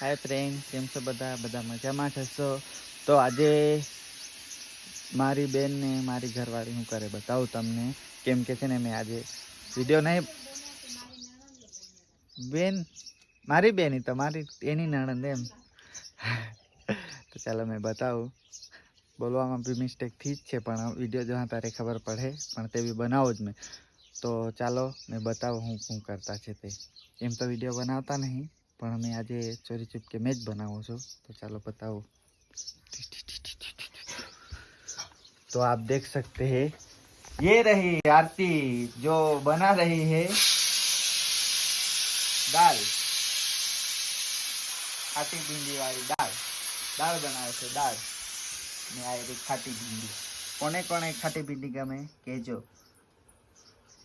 હાય friend, કેમ છો બધા? બધા મજામાં થશો તો આજે મારી બેન ને મારી ઘરવાળી હું કરે બતાવું તમને. કેમ કે છે ને મેં આજે વીડિયો નહીં બેન, મારી બેન તમારી એની નણંદ એમ. તો ચાલો મેં બતાવું. બોલવામાં બી મિસ્ટેકથી જ છે, પણ વીડિયો જોવા તારે ખબર પડે, પણ તે બી બનાવો જ મેં. તો ચાલો, મેં બતાવું હું શું કરતા છે તે. એમ તો વીડિયો બનાવતા નહીં. પણ મેં આજે ચોરી ચૂપકે મેં જ બનાવું છું તો ચાલો बताओ तो आप देख सकते हैं ये रही आरती जो बना रही है दाल खाटी भिंडी वाली दाल दाल बनावे છે દાળ ને આ રહી ખાટી ભીંડી કોને કોને ખાટી ભીંડી ગમે કહેજો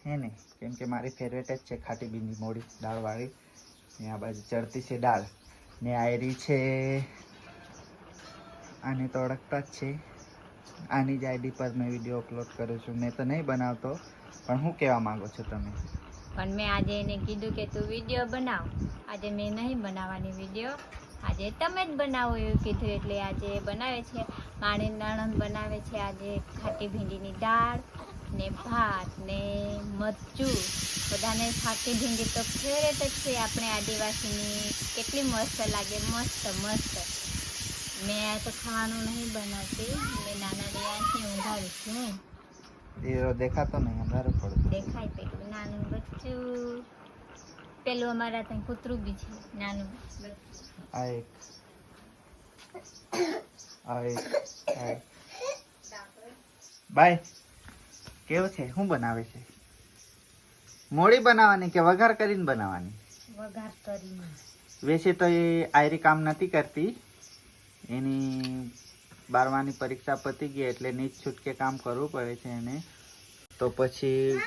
હે ને કેમ કે મારી ફેવરેટ જ છે ખાટી ભીંડી મોડી દાળવાળી ને આ બાજુ ચડતી છે દાળ. ને આયરી છે, આને તો ઓળખતા જ છે. આની જ આઈડી પર મેં વીડિયો અપલોડ કરું છું. મેં તો નહીં બનાવતો, પણ હું કહેવા માગો છો તમે? પણ મેં આજે એને કીધું કે તું વીડિયો બનાવ. આજે મેં નહીં બનાવવાની વીડિયો. આજે તમે જ બનાવો એવું કીધું. એટલે આજે બનાવે છે. માણી નણંદ બનાવે છે. આજે ખાટી ભીંડીની દાળ. ને ભાત ને મરચું. બધાને ફાકી ભીંડી તો ફેવરેટ જ છે આપણે આદિવાસીની. કેટલી મસ્ત લાગે મસ્ત મસ્ત. મેં તો ખાવાનું નહીં બનાવતી. મેં નાના રિયાથી ઊંઘાવીશ હું દેખાતો નહીં અંધારું પડતું. દેખાય પેલું નાનું બચ્ચું. પેલું અમારા ત્યાં કૂતરું બી છે નાનું આ એક. આ એક બાય. કેવું છે? શું બનાવે છે? મોડી બનાવવાની કે વઘાર કરીને બનાવવાની? વઘાર કરીને. વેસે તો એ આયરી કામ નથી કરતી. એની બારમાની પરીક્ષા પતી ગઈ એટલે નીચ છૂટકે કામ કરવું પડે છે એને. તો પછી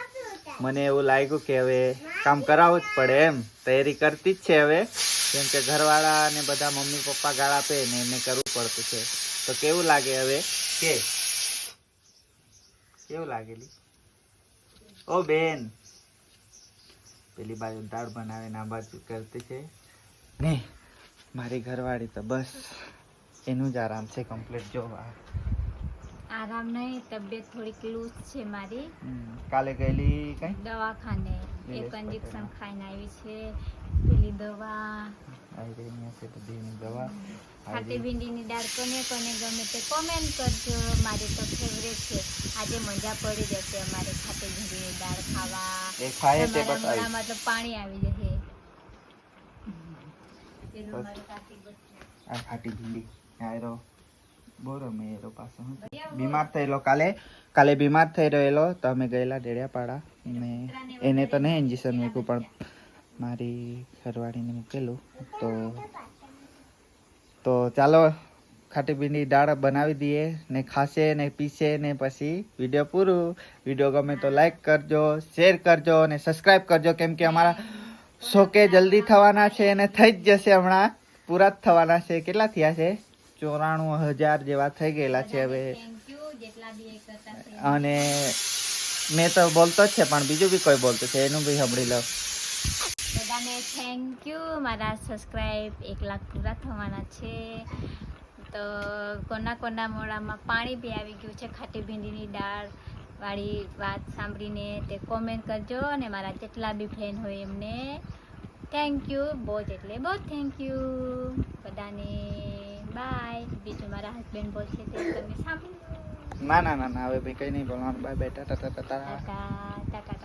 મને એવું લાગ્યું કે હવે કામ કરાવવું જ પડે એમ. તૈયારી કરતી જ છે હવે. કેમ કે ઘરવાળા અને બધા મમ્મી પપ્પા ગાળા આપે ને એને કરવું પડતું છે. તો કેવું લાગે હવે? કે કેવું લાગેલી? ઓ બેન. પેલી બાજુ દાળ બનાવે ને આ બાજુ કરતી છે. ને મારી ઘરવાળી તો બસ એનું જ આરામ છે કમ્પ્લીટ જો. આરામ નહીં તબિયત થોડીક લૂઝ છે મારી. કાલે ગયેલી કઈ? દવાખાને. એક ઇન્જેક્શન ખાઈને આવી છે. પેલી દવા. રહી હશે બધીની દવા ખાટી ભીંડીની દાળ કોને કોને ગમે તે કોમેન્ટ કરજો. મારી તો ફેવરેટ છે. આજે મજા પડી જશે અમારે ખાટી ભીંડીની દાળ ખાવા. એ ખાય તે બતાવી તો પાણી આવી જશે. મારું. આ ખાટી ભીંડી. આયરો બોરો મેં એરો પાછો હું. બીમાર થયેલો કાલે કાલે બીમાર થઈ રહેલો તો અમે ગયેલા ડેડિયાપાડા. અને એને તો નહીં ઇન્જેક્શન મૂક્યું પણ મારી ઘરવાળીને મૂકેલું. તો તો ચાલો ખાટી ભીંડી દાળ બનાવી દઈએ ને ખાશે ને પીશે ને પછી વીડિયો પૂરું. વીડિયો ગમે તો લાઈક કરજો શેર કરજો અને સબસ્ક્રાઈબ કરજો, કેમ કે અમારા શોકે જલ્દી થવાના છે અને થઈ જ જશે હમણાં. પૂરા જ થવાના છે. કેટલા થયા છે? ચોરાણું હજાર જેવા થઈ ગયેલા છે હવે. અને મેં તો બોલતો જ છે, પણ બીજું બી કોઈ બોલતું છે. એનું બી સાંભળી લો. બધાને થેન્ક યુ મારા સબસ્ક્રાઇબ એક લાખ પૂરા થવાના છે. તો કોના કોના મોડામાં પાણી બી આવી ગયું છે ખાટી ભીંડીની દાળ વાળી વાત સાંભળીને તે કોમેન્ટ કરજો અને મારા જેટલા બી ફ્રેન્ડ હોય એમને થેન્ક યુ બહુ જ એટલે બહુ થેન્ક યુ બધાને બાય બીજું મારા હસબન્ડ બોલશે તે તમે સાંભળો ના ના ના ના હવે ભાઈ કઈ નહીં બોલવાનું. Bye tata tata. Tata tata